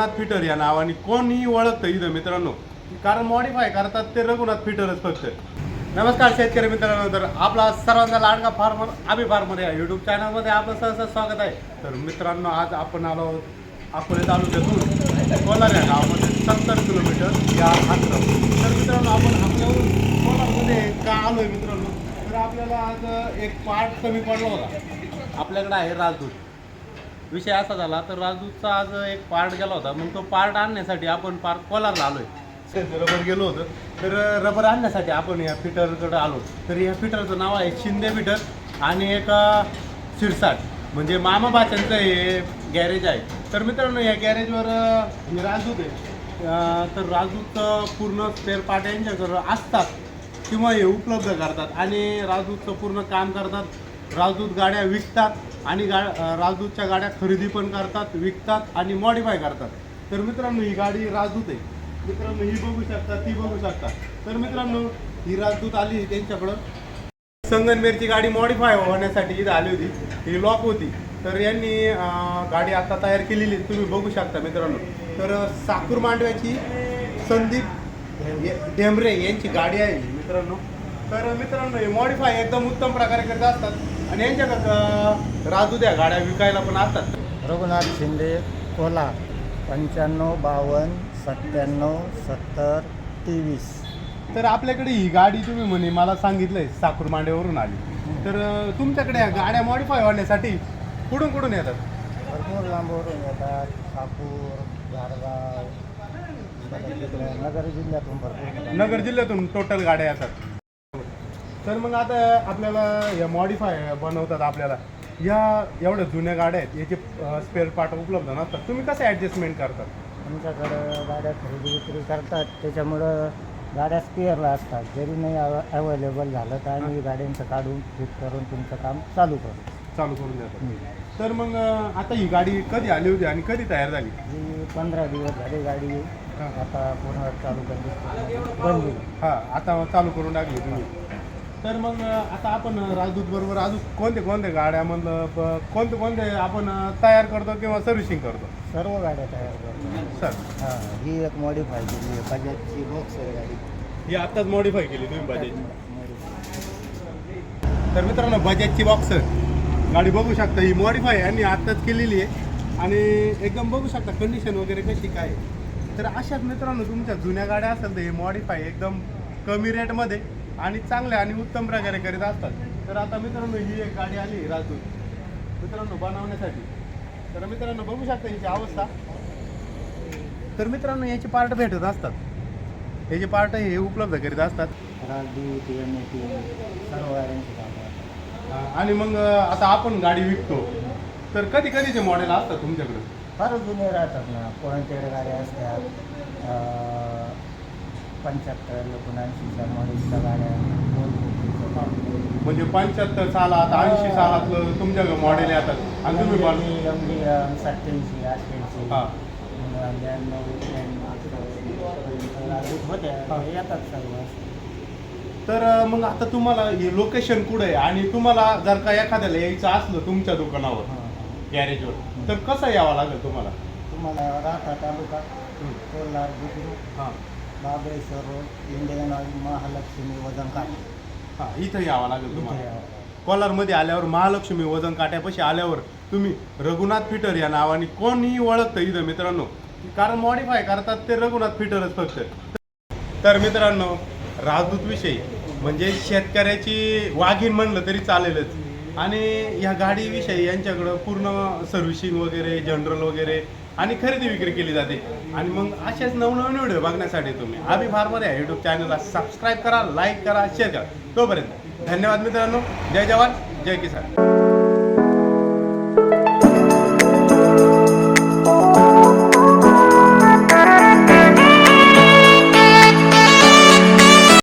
Raghunath fitter या नावाने कोणीही ओळखतं इथं मित्रांनो. कारण मॉडीफाय करतात ते रघुनाथ फिटरच फक्त. नमस्कार शेतकरी मित्रांनो तर आपला सर्वांचा लाडका फार्मर आबी फार्मर या यूट्यूब चॅनलमध्ये आपलं सहसा स्वागत आहे. तर मित्रांनो आज आपण आलो आहोत अकोले तालुक्यातून कोलार या गावामध्ये सत्तर किलोमीटर या आश्रम तर मित्रांनो आपण आपल्या कोलारमध्ये का आलो आहे मित्रांनो? तर आपल्याला आज एक पार्ट कमी पडला होता. आपल्याकडे आहे राजदूत. विषय असा झाला तर राजदूतचा आज एक पार्ट गेला होता. मग तो पार्ट आणण्यासाठी आपण पार्ट कोलारला आलोय. रबर गेलो होतो. तर रबर आणण्यासाठी आपण या फिटरकडे आलो. तर या फिटरचं नाव आहे शिंदे फिटर आणि एक शिरसाट. म्हणजे मामा बाच्यांचं हे गॅरेज आहे. तर मित्रांनो या गॅरेजवर राजदूत आहे तर राजदूतचं पूर्ण स्पेअर पार्ट यांच्याकडं असतात किंवा हे उपलब्ध करतात. आणि राजदूतचं पूर्ण काम करतात. राजदूत गाड्या विकतात. आणि गा राजदूतच्या गाड्या खरेदी पण करतात विकतात आणि मॉडिफाय करतात. तर मित्रांनो ही गाडी राजदूत आहे. मित्रांनो ही बघू शकता ती बघू शकता. तर मित्रांनो ही राजदूत आली त्यांच्याकडं. संगनमेरची गाडी मॉडिफाय होण्यासाठी इथं आली होती. ही लॉक होती. तर यांनी गाडी आता तयार केलेली आहे. तुम्ही बघू शकता मित्रांनो. तर साकूर मांडव्याची संदीप डेमरे ढेंबरे यांची गाडी आहे मित्रांनो. तर मित्रांनो हे मॉडिफाय एकदम उत्तम प्रकारे करत असतात. आणि यांच्याकडं राजू द्या गाड्या विकायला पण असतात रघुनाथ शिंदे कोला पंच्याण्णव बावन्न सत्त्याण्णव सत्तर तेवीस. तर आपल्याकडे ही गाडी तुम्ही म्हणे मला सांगितलंय साकूर मांड्यावरून आली. तर तुमच्याकडे या गाड्या मॉडिफाय होण्यासाठी कुठून कुठून येतात? भरपूर लांबवरून येतात. परत इकडे नगर जिल्ह्यातून भरपूर. नगर जिल्ह्यातून टोटल गाड्या येतात. तर मग आता आपल्याला या मॉडिफाय बनवतात आपल्याला. या एवढ्या जुन्या गाड्या आहेत याचे स्पेअर पार्ट उपलब्ध नसतात. तुम्ही कसं ॲडजस्टमेंट करतात आमच्याकडं गाड्या खरेदी विक्री करतात. त्याच्यामुळं गाड्या स्पेअरला असतात. जरी नाही अवेलेबल झालं तर आम्ही गाड्यांचं काढून फिट करून तुमचं काम चालू करू. चालू करून देतात. तर मग आता ही गाडी कधी आली होती आणि कधी तयार झाली? ही पंधरा दिवस झाली गाडी. आता पुन्हा चालू करली बनली हा आता चालू करून टाकली तुम्ही. तर मग आता आपण राजदूत बरोबर अजून कोणते कोणते गाड्यामधलं ब- कोणते कोणते आपण तयार करतो किंवा सर्व्हिसिंग करतो? सर्व गाड्या तयार करतो. सर. हां ही एक मॉडीफाय केली आहे बजाजची बॉक्सर गाडी. ही आत्ताच मॉडिफाय केली तुम्ही बजाजची. तर मित्रांनो बजाजची बॉक्सर गाडी बघू शकता ही मॉडिफाय यांनी आत्ताच केलेली आहे. आणि एकदम बघू शकता कंडिशन वगैरे कशी काय. तर अशाच मित्रांनो तुमच्या जुन्या गाड्या असेल तर हे मॉडिफाय एकदम कमी रेटमध्ये आणि चांगल्या आणि उत्तम प्रकारे करीत असतात. तर आता मित्रांनो ही एक गाडी आली राजून मित्रांनो बनवण्यासाठी. तर मित्रांनो बघू शकता हिची अवस्था. तर मित्रांनो याचे पार्ट भेटत असतात. याचे पार्ट हे उपलब्ध करीत असतात. सर्व आणि मग आता आपण गाडी विकतो. तर कधी कधीचे मॉडेल असतात तुमच्याकडे? फार जुने राहतात ना. कोणत्याकडे गाड्या असतात पंच्याहत्तर एकोणऐंशीच्या मॉडेलच्या गाड्या. म्हणजे पंच्याहत्तर सालात ऐंशी सालातलं तुमच्याकडे मॉडेल येतात आणि तुम्ही अं, सत्याऐंशी अठ्ठ्याऐंशी. हा. हा. येतात सर्व. तर मग आता तुम्हाला हे लोकेशन कुठे आहे? आणि तुम्हाला जर का एखाद्याला यायचं असलं तुमच्या दुकानावर हां, हां. गॅरेजवर तर कसं यावं लागेल तुम्हाला? तुम्हाला राहता तालुका हं. कोल्हार हां. Mahabaleshwar road Indian Oil Mahalakshmi वजन काट. हां इथं यावं लागेल इथे तुम्हाला यावं. कोलारमध्ये आल्यावर महालक्ष्मी वजन काट्यापाशी आल्यावर तुम्ही रघुनाथ फिटर या नावाने कोणीही ओळखतं इथं मित्रांनो. कारण मॉडिफाय करतात ते रघुनाथ फिटरच फक्त. तर मित्रांनो राजदूत विषयी म्हणजे शेतकऱ्याची वाघीण म्हणलं तरी चालेलच. आणि ह्या गाडीविषयी यांच्याकडं पूर्ण सर्व्हिसिंग वगैरे जनरल वगैरे आणि खरेदी विक्री केली जाते. आणि मग असेच नवनवीन व्हिडिओ बघण्यासाठी तुम्ही आम्ही फार्मर या यूट्यूब चॅनलला सबस्क्राईब करा लाईक करा शेअर करा. तोपर्यंत धन्यवाद मित्रांनो. जय जवान जय किसान.